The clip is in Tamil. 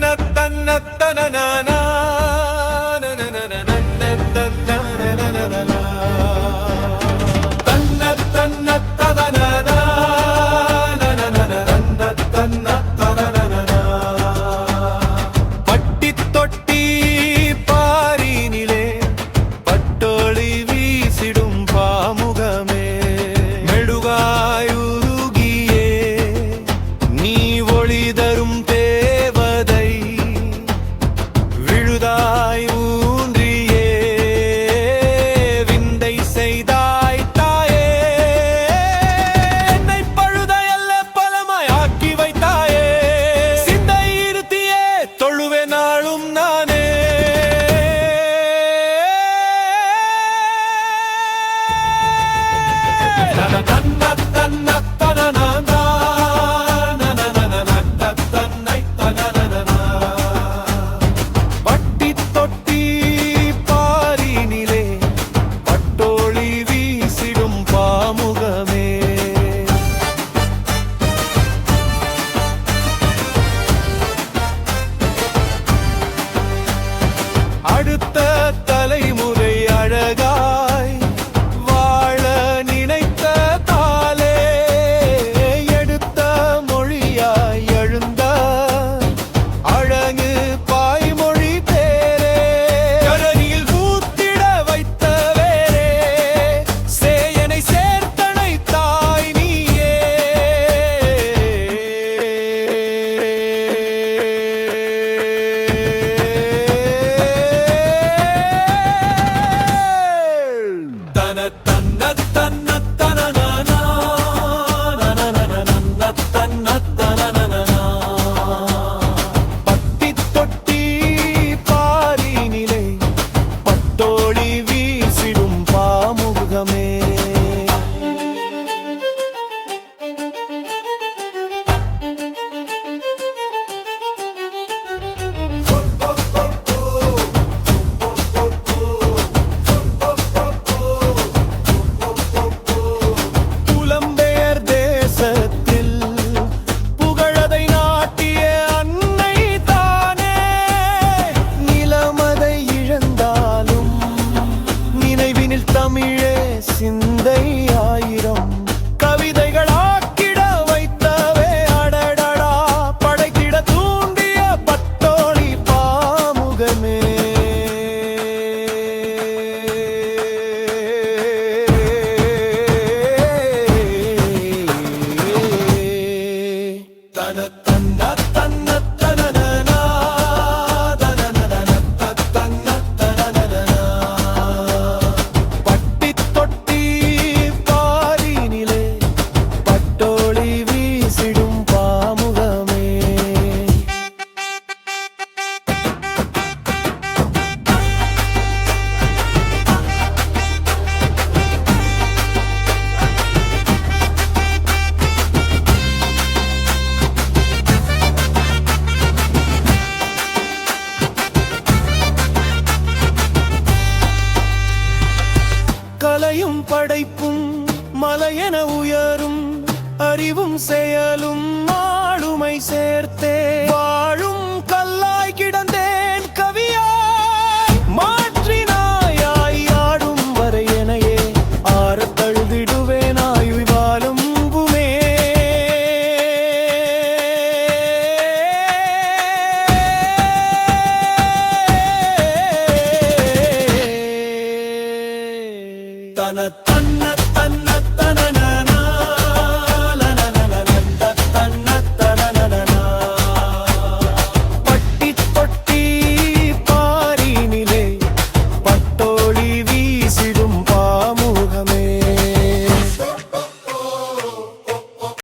na na na na na na 마음 나네. தமிழே சிந்தை ஆயிரம். படைப்பும் மலையென உயரும் அறிவும் செயலும் ஆளுமை சேர்த்தே.